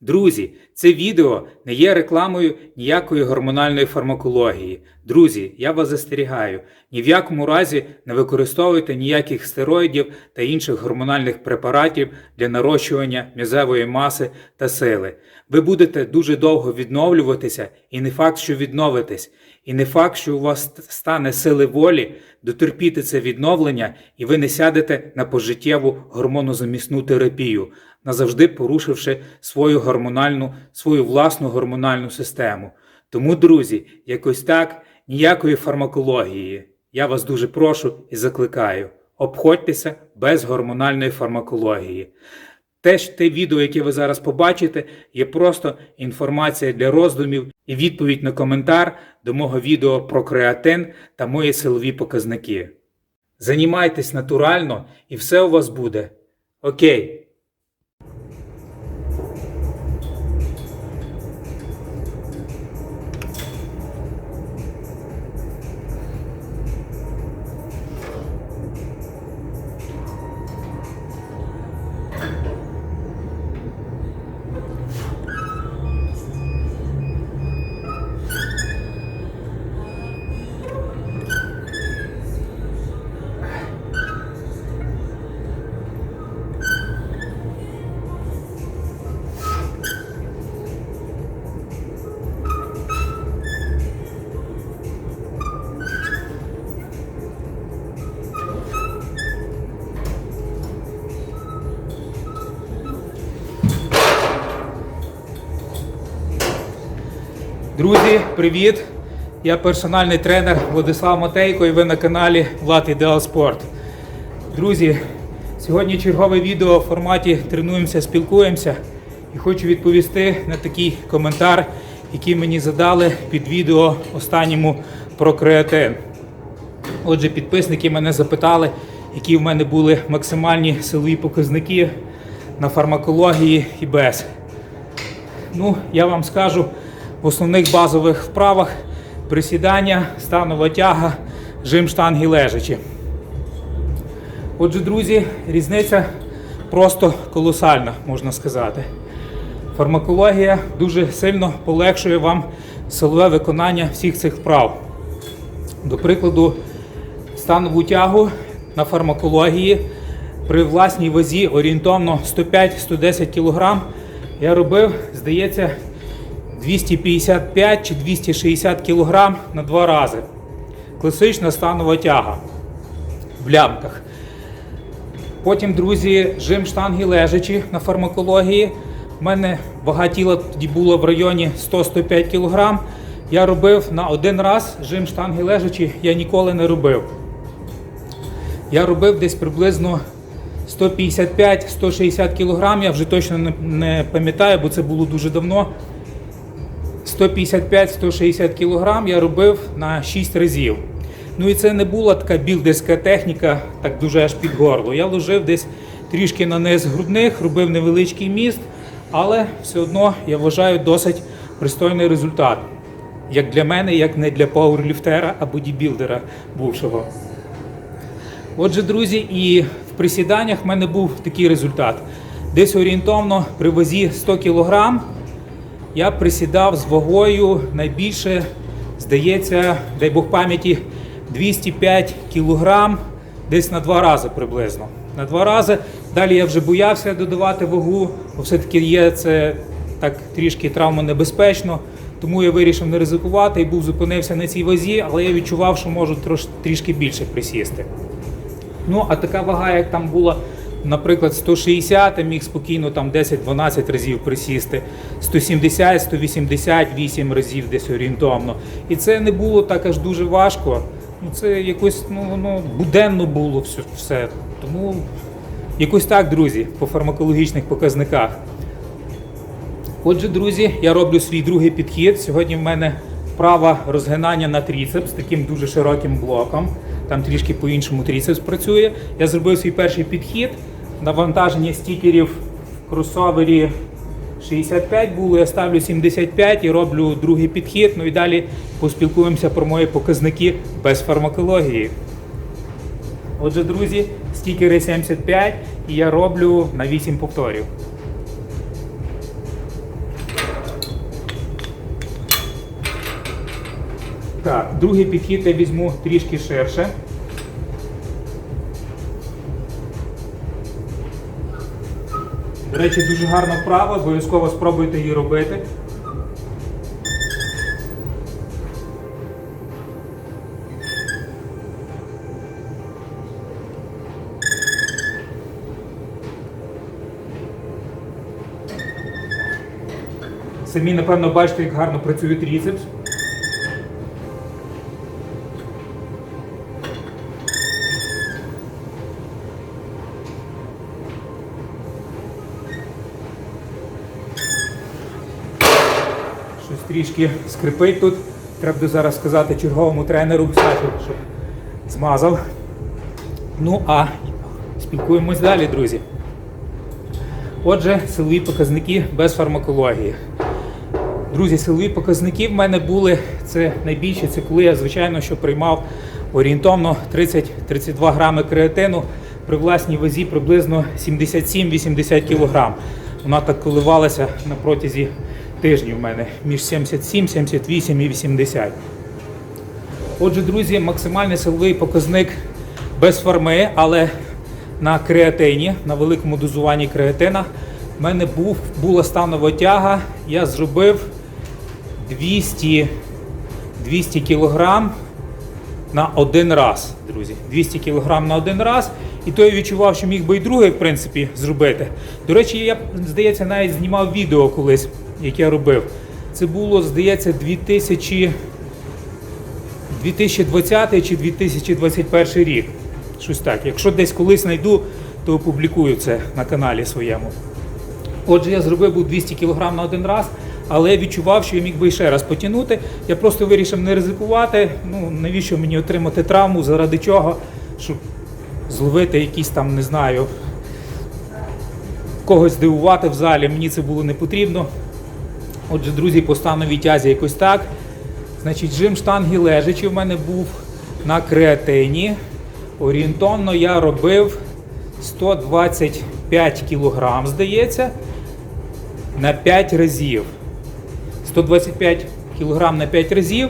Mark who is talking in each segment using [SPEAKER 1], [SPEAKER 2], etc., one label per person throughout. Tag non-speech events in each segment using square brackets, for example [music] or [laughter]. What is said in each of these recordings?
[SPEAKER 1] Друзі, це відео не є рекламою ніякої гормональної фармакології. Друзі, я вас застерігаю, ні в якому разі не використовуйте ніяких стероїдів та інших гормональних препаратів для нарощування м'язевої маси та сили. Ви будете дуже довго відновлюватися, і не факт, що відновитесь, і не факт, що у вас стане сили волі дотерпіти це відновлення, і ви не сядете на пожиттєву гормонозамісну терапію, назавжди порушивши свою гормональну, свою власну гормональну систему. Тому, друзі, якось так, ніякої фармакології. Я вас дуже прошу і закликаю. Обходьтеся без гормональної фармакології. Те, ж- те відео, яке ви зараз побачите, є просто інформація для роздумів і відповідь на коментар до мого відео про креатин та мої силові показники. Занімайтесь натурально і все у вас буде. Окей. Друзі, привіт! Я персональний тренер Владислав Матейко і ви на каналі Влад Ідеал Спорт. Друзі, сьогодні чергове відео в форматі тренуємося, спілкуємося і хочу відповісти на такий коментар, який мені задали під відео останньому про креатин. Отже, підписники мене запитали, які в мене були максимальні силові показники на фармакології і без. Ну, я вам скажу в основних базових вправах присідання, станова тяга, жим штанги лежачі. Отже, друзі, різниця просто колосальна, можна сказати. Фармакологія дуже сильно полегшує вам силове виконання всіх цих вправ. До прикладу, станову тягу на фармакології при власній вазі орієнтовно 105-110 кг я робив, здається, 255 чи 260 кг на два рази. Класична станова тяга в лямках. Потім, друзі, жим штанги лежачі на фармакології. У мене вага тіла тоді була в районі 100-105 кг. Я робив на один раз жим штанги лежачі, я ніколи не робив. Я робив десь приблизно 155-160 кг, я вже точно не пам'ятаю, бо це було дуже давно. 155-160 кг я робив на 6 разів. Ну і це не була така білдерська техніка, так дуже аж під горло. Я ложив десь трішки на низ грудних, робив невеличкий міст, але все одно я вважаю досить пристойний результат. Як для мене, як не для пауерліфтера або бодібілдера бувшого. Отже, друзі, і в присіданнях в мене був такий результат. Десь орієнтовно при вазі 100 кг я присідав з вагою найбільше, здається, дай Бог пам'яті, 205 кг десь на два рази приблизно. На два рази. Далі я вже боявся додавати вагу, бо все-таки є це так трішки травмонебезпечно. Тому я вирішив не ризикувати і був зупинився на цій вазі, але я відчував, що можу трош, трішки більше присісти. Ну, а така вага, як там була, наприклад, 160, я міг спокійно там 10-12 разів присісти, 170, 188 разів десь орієнтовно. І це не було так аж дуже важко. Ну, це якось ну, воно буденно було все, все. Тому якось так, друзі, по фармакологічних показниках. Отже, друзі, я роблю свій другий підхід. Сьогодні в мене вправа розгинання на тріцепс таким дуже широким блоком. Там трішки по-іншому тріцепс працює. Я зробив свій перший підхід. Навантаження стікерів в кросовері 65 було, я ставлю 75 і роблю другий підхід. Ну і далі поспілкуємося про мої показники без фармакології. Отже, друзі, стікери 75 і я роблю на 8 повторів. Другий підхід я візьму трішки ширше. До речі, дуже гарна вправа, обов'язково спробуйте її робити. Самі, напевно, бачите, як гарно працює тріцепс. Щось трішки скрипить тут. Треба зараз сказати черговому тренеру щоб змазав. Ну а спілкуємось далі, друзі. Отже, силові показники без фармакології. Друзі, силові показники в мене були це найбільше, це коли я, звичайно, що приймав орієнтовно 30-32 грами креатину при власній вазі приблизно 77-80 кг. Вона так коливалася на протязі тижнів в мене між 77, 78 і 80. Отже, друзі, максимальний силовий показник без фарми, але на креатині, на великому дозуванні креатина, в мене був, була станова тяга. Я зробив 200, 200 кг на один раз, друзі. 200 кг на один раз. І то я відчував, що міг би і другий, в принципі, зробити. До речі, я, здається, навіть знімав відео колись, яке я робив. Це було, здається, 2000. 2020 чи 2021 рік. Щось так. Якщо десь колись знайду, то опублікую це на каналі своєму. Отже, я зробив був 200 кг на один раз, але я відчував, що я міг би ще раз потягнути. Я просто вирішив не ризикувати. Ну, навіщо мені отримати травму, заради чого, щоб зловити якісь там, не знаю, когось здивувати в залі. Мені це було не потрібно. Отже, друзі, по становій тязі якось так. Значить, жим штанги лежачі в мене був на креатині. Орієнтовно я робив 125 кг, здається, на 5 разів. 125 кг на 5 разів.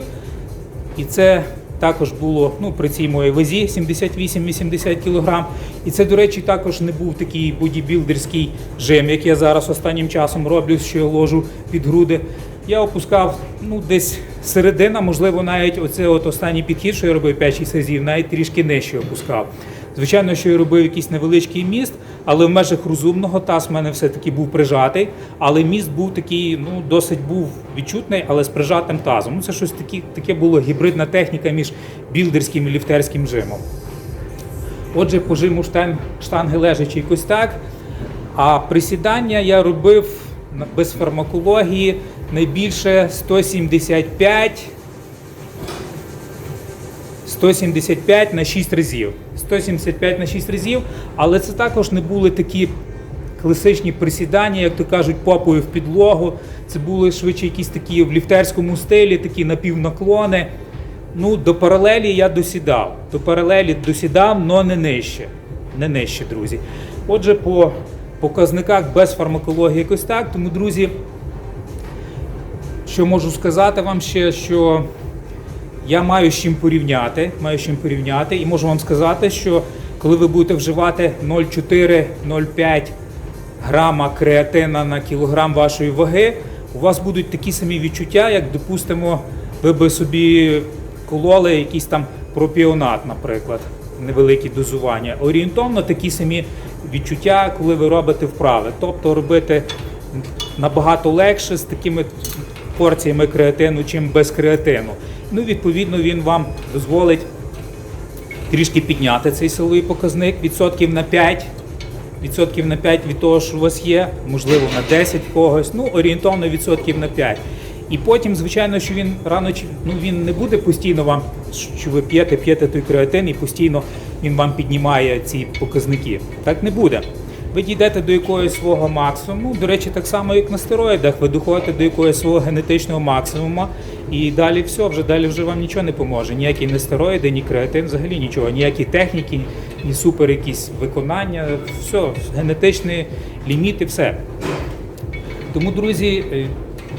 [SPEAKER 1] І це також було ну, при цій моїй вазі 78-80 кг. І це, до речі, також не був такий бодібілдерський жим, як я зараз останнім часом роблю, що я ложу під груди. Я опускав ну, десь середина, можливо, навіть оце от останній підхід, що я робив 5-6 разів, навіть трішки нижче опускав. Звичайно, що я робив якийсь невеличкий міст, але в межах розумного таз в мене все-таки був прижатий, але міст був такий, ну, досить був відчутний, але з прижатим тазом. Ну, це щось таке, таке було гібридна техніка між білдерським і ліфтерським жимом. Отже, по жиму штан, штанги лежачі якось так. А присідання я робив без фармакології найбільше 175 175 на 6 разів. 175 на 6 разів, але це також не були такі класичні присідання, як то кажуть, попою в підлогу. Це були швидше якісь такі в ліфтерському стилі, такі напівнаклони. Ну, до паралелі я досідав. До паралелі досідав, але не нижче. Не нижче, друзі. Отже, по показниках без фармакології якось так. Тому, друзі, що можу сказати вам ще, що я маю з чим порівняти, маю з чим порівняти, і можу вам сказати, що коли ви будете вживати 0,4-0,5 грама креатина на кілограм вашої ваги, у вас будуть такі самі відчуття, як, допустимо, ви би собі кололи якийсь там пропіонат, наприклад, невеликі дозування. Орієнтовно такі самі відчуття, коли ви робите вправи. Тобто робити набагато легше з такими порціями креатину, чим без креатину. Ну, відповідно, він вам дозволить трішки підняти цей силовий показник відсотків на 5. Відсотків на 5 від того, що у вас є, можливо, на 10 когось, ну орієнтовно відсотків на 5. І потім, звичайно, що він рано ну він не буде постійно вам, що ви п'єте, п'єте той креатин і постійно він вам піднімає ці показники. Так не буде. Ви дійдете до якогось свого максимуму. До речі, так само, як на стероїдах, ви доходите до якогось свого генетичного максимуму, і далі все, вже далі вже вам нічого не поможе. Ніякі не стероїди, ні креатин, взагалі нічого, ніякі техніки, ні супер якісь виконання, все, генетичні ліміти, все. Тому, друзі, е,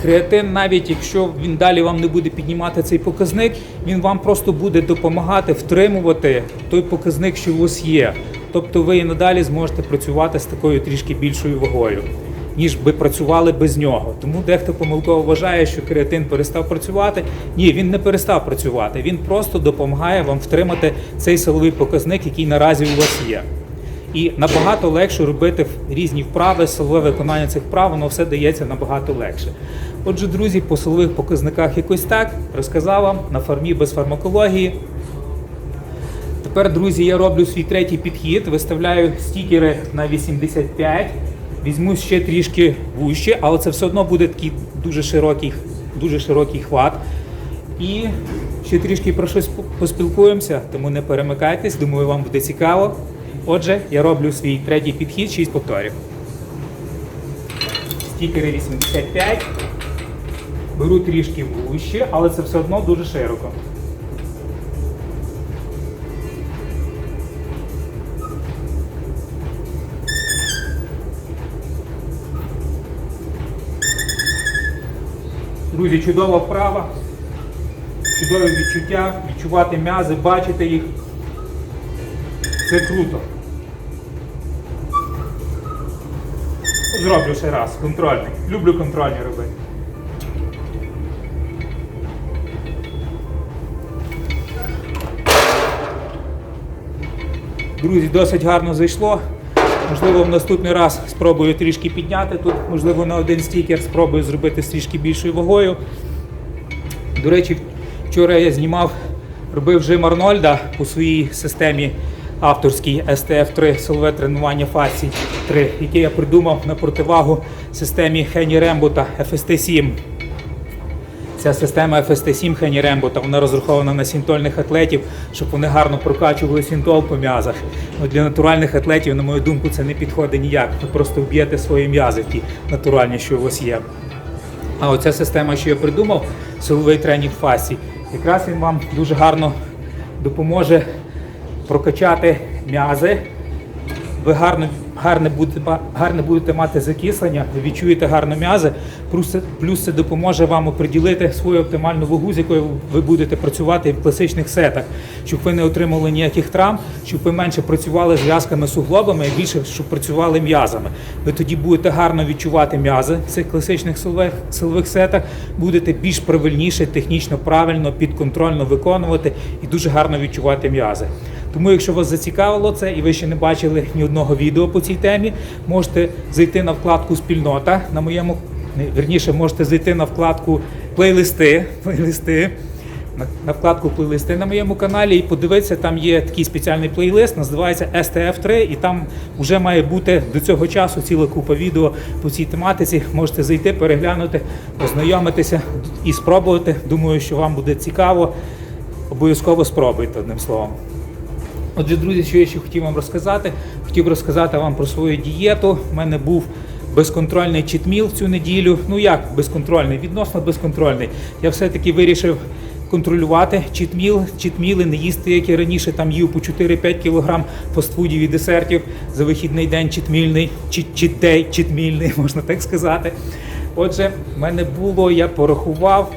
[SPEAKER 1] Креатин, навіть якщо він далі вам не буде піднімати цей показник, він вам просто буде допомагати втримувати той показник, що у вас є. Тобто ви і надалі зможете працювати з такою трішки більшою вагою, ніж би працювали без нього. Тому дехто помилково вважає, що креатин перестав працювати. Ні, він не перестав працювати. Він просто допомагає вам втримати цей силовий показник, який наразі у вас є. І набагато легше робити різні вправи, силове виконання цих вправ, воно все дається набагато легше. Отже, друзі, по силових показниках якось так розказав вам на фармі без фармакології. Тепер, друзі, я роблю свій третій підхід, виставляю стікери на 85, візьму ще трішки вужче, але це все одно буде такий дуже широкий, дуже широкий хват. І ще трішки про щось поспілкуємося, тому не перемикайтесь, думаю, вам буде цікаво. Отже, я роблю свій третій підхід, 6 повторів. Стікери 85. Беру трішки вужче, але це все одно дуже широко. Друзі, чудова вправа, чудове відчуття, відчувати м'язи, бачити їх. Це круто. Зроблю ще раз, контрольний. Люблю контрольні робити. Друзі, досить гарно зайшло. Можливо, в наступний раз спробую трішки підняти тут, можливо, на один стікер спробую зробити з трішки більшою вагою. До речі, вчора я знімав, робив жим Арнольда по своїй системі авторській STF3 силове тренування фасій 3, яке я придумав на противагу системі Хені Рембота FST7. Ця система FST7 Хені Рембота, вона розрахована на синтольних атлетів, щоб вони гарно прокачували синтол по м'язах. Ну, для натуральних атлетів, на мою думку, це не підходить ніяк. Ви просто вб'єте свої м'язи, ті натуральні, що у вас є. А оця система, що я придумав, силовий тренінг фасі, якраз він вам дуже гарно допоможе прокачати м'язи. Ви гарно, гарне, будете, гарне будете мати закислення, відчуєте гарно м'язи, плюс, плюс це допоможе вам оприділити свою оптимальну вагу, з якою ви будете працювати в класичних сетах, щоб ви не отримали ніяких травм, щоб ви менше працювали зв'язками суглобами, а більше щоб працювали м'язами. Ви тоді будете гарно відчувати м'язи в цих класичних силових, силових сетах, будете більш правильніше, технічно правильно, підконтрольно виконувати і дуже гарно відчувати м'язи. Тому, якщо вас зацікавило це і ви ще не бачили ні одного відео по цій темі, можете зайти на вкладку Спільнота на моєму не, вірніше, можете зайти на вкладку плейлисти. [laughs] плейлисти на, вкладку плейлисти на моєму каналі і подивитися, там є такий спеціальний плейлист, називається STF3, і там вже має бути до цього часу ціла купа відео по цій тематиці. Можете зайти, переглянути, ознайомитися і спробувати. Думаю, що вам буде цікаво. Обов'язково спробуйте одним словом. Отже, друзі, що я ще хотів вам розказати? Хотів розказати вам про свою дієту. У мене був безконтрольний читміл цю неділю. Ну як безконтрольний? Відносно безконтрольний. Я все-таки вирішив контролювати читміл, читміли, не їсти, як я раніше там їв по 4-5 кг фастфудів і десертів за вихідний день читмільний, чи читдей читмільний, [laughs] можна так сказати. Отже, в мене було, я порахував.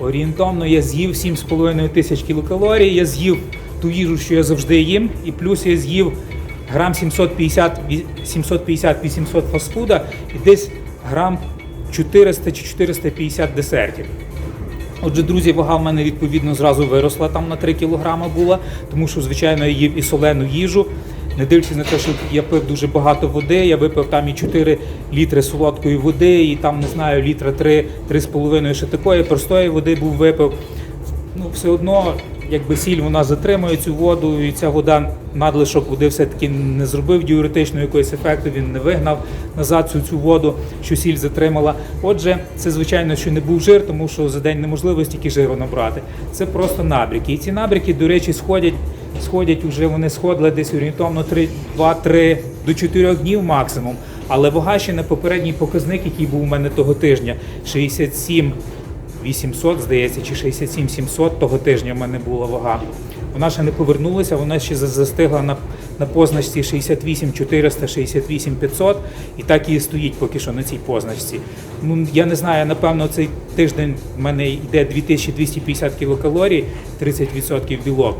[SPEAKER 1] Орієнтовно я з'їв 7,5 тисяч кілокалорій, я з'їв ту їжу, що я завжди їм, і плюс я з'їв грам 750 ві- 750-800 фастфуда і десь грам 400 чи 450 десертів. Отже, друзі, вага в мене відповідно зразу виросла там на 3 кілограми була, тому що, звичайно, я їв і солену їжу. Не дивлячись на те, що я пив дуже багато води, я випив там і 4 літри солодкої води, і там, не знаю, літра 3, 3,5 ще такої простої води був випив. Ну, все одно, якби сіль вона затримує цю воду, і ця вода, надлишок води все-таки не зробив діуретичного якогось ефекту, він не вигнав назад цю, цю воду, що сіль затримала. Отже, це звичайно, що не був жир, тому що за день неможливо стільки жиру набрати. Це просто набріки. І ці набріки, до речі, сходять, сходять уже вони сходили десь орієнтовно 3, 2-3 до 4 днів максимум. Але вага ще на попередній показник, який був у мене того тижня, 67 800, здається, чи 67 700 того тижня в мене була вага. Вона ще не повернулася, вона ще застигла на на позначці 68 400, 68 500, і так і стоїть поки що на цій позначці. Ну, я не знаю, напевно, цей тиждень в мене йде 2250 кілокалорій, 30% білок.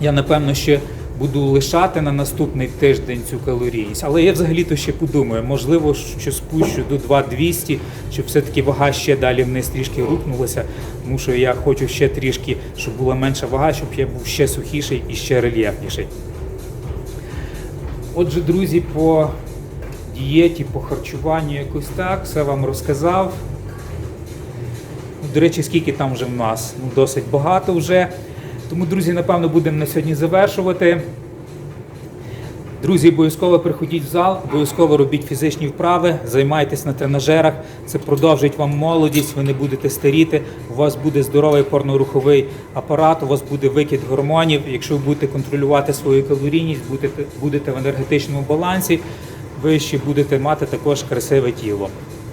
[SPEAKER 1] Я напевно ще буду лишати на наступний тиждень цю калорійність. Але я взагалі-то ще подумаю, можливо, що спущу до 2200, щоб все-таки вага ще далі вниз трішки рухнулася. Тому що я хочу ще трішки, щоб була менша вага, щоб я був ще сухіший і ще рельєфніший. Отже, друзі, по дієті, по харчуванню якось так, все вам розказав. До речі, скільки там вже в нас? Ну, досить багато вже. Тому, друзі, напевно, будемо на сьогодні завершувати. Друзі, обов'язково приходіть в зал, обов'язково робіть фізичні вправи, займайтесь на тренажерах. Це продовжить вам молодість, ви не будете старіти. У вас буде здоровий порноруховий апарат, у вас буде викид гормонів. Якщо ви будете контролювати свою калорійність, будете, будете в енергетичному балансі, ви ще будете мати також красиве тіло.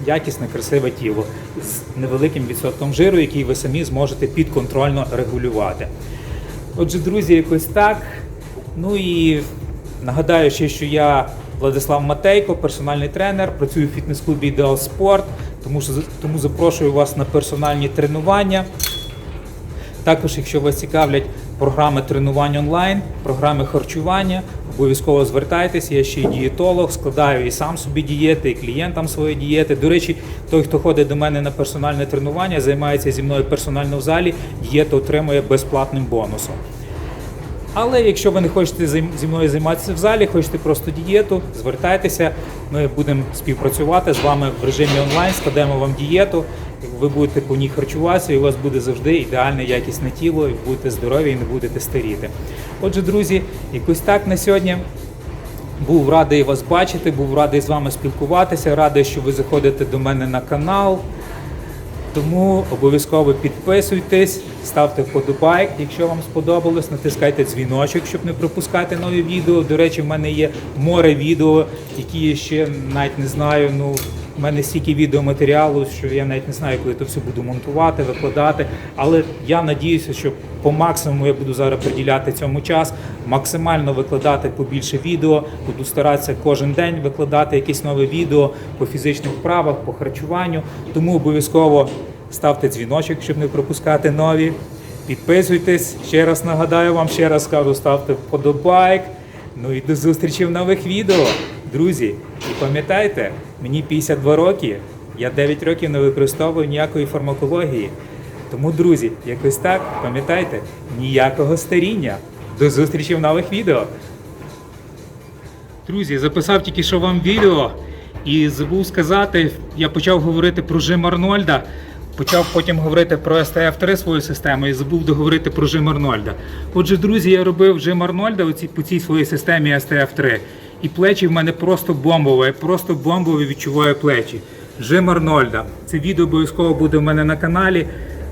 [SPEAKER 1] Якісне, красиве тіло з невеликим відсотком жиру, який ви самі зможете підконтрольно регулювати. Отже, друзі, якось так. Ну і нагадаю ще, що я Владислав Матейко, персональний тренер, працюю в фітнес-клубі Ідеал Спорт, тому, що, тому запрошую вас на персональні тренування. Також, якщо вас цікавлять програми тренувань онлайн, програми харчування, обов'язково звертайтеся. Я ще й дієтолог, складаю і сам собі дієти, і клієнтам свої дієти. До речі, той, хто ходить до мене на персональне тренування, займається зі мною персонально в залі, дієту отримує безплатним бонусом. Але якщо ви не хочете зі мною займатися в залі, хочете просто дієту, звертайтеся, ми будемо співпрацювати з вами в режимі онлайн, складемо вам дієту, ви будете по ній харчуватися, і у вас буде завжди ідеальне якісне тіло, і будете здорові і не будете старіти. Отже, друзі, якось так на сьогодні. Був радий вас бачити, був радий з вами спілкуватися, радий, що ви заходите до мене на канал. Тому обов'язково підписуйтесь, ставте вподобайк, якщо вам сподобалось, натискайте дзвіночок, щоб не пропускати нові відео. До речі, в мене є море відео, які я ще навіть не знаю. Ну, в мене стільки відеоматеріалу, що я навіть не знаю, коли це все буду монтувати, викладати. Але я надіюся, що по максимуму я буду зараз приділяти цьому час, максимально викладати побільше відео. Буду старатися кожен день викладати якісь нове відео по фізичних вправах, по харчуванню. Тому обов'язково ставте дзвіночок, щоб не пропускати нові. Підписуйтесь. Ще раз нагадаю вам, ще раз скажу, ставте вподобайк. Ну і до зустрічі в нових відео. Друзі, і пам'ятайте, мені 52 роки, я 9 років не використовую ніякої фармакології. Тому, друзі, якось так, пам'ятайте, ніякого старіння. До зустрічі в нових відео. Друзі, записав тільки що вам відео і забув сказати, я почав говорити про жим Арнольда, почав потім говорити про STF3 свою систему і забув договорити про жим Арнольда. Отже, друзі, я робив жим Арнольда по цій своїй системі STF3. І плечі в мене просто бомбове, я просто бомбове відчуваю плечі. Жим Арнольда. Це відео обов'язково буде в мене на каналі.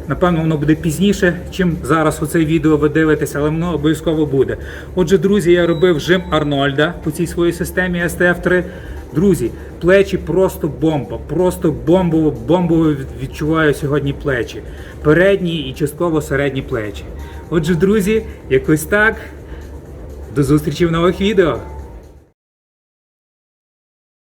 [SPEAKER 1] Напевно, воно буде пізніше, чим зараз оце відео ви дивитеся, але воно обов'язково буде. Отже, друзі, я робив жим Арнольда по цій своїй системі STF3. Друзі, плечі просто бомба, просто бомбово, бомбово відчуваю сьогодні плечі. Передні і частково середні плечі. Отже, друзі, якось так. До зустрічі в нових відео.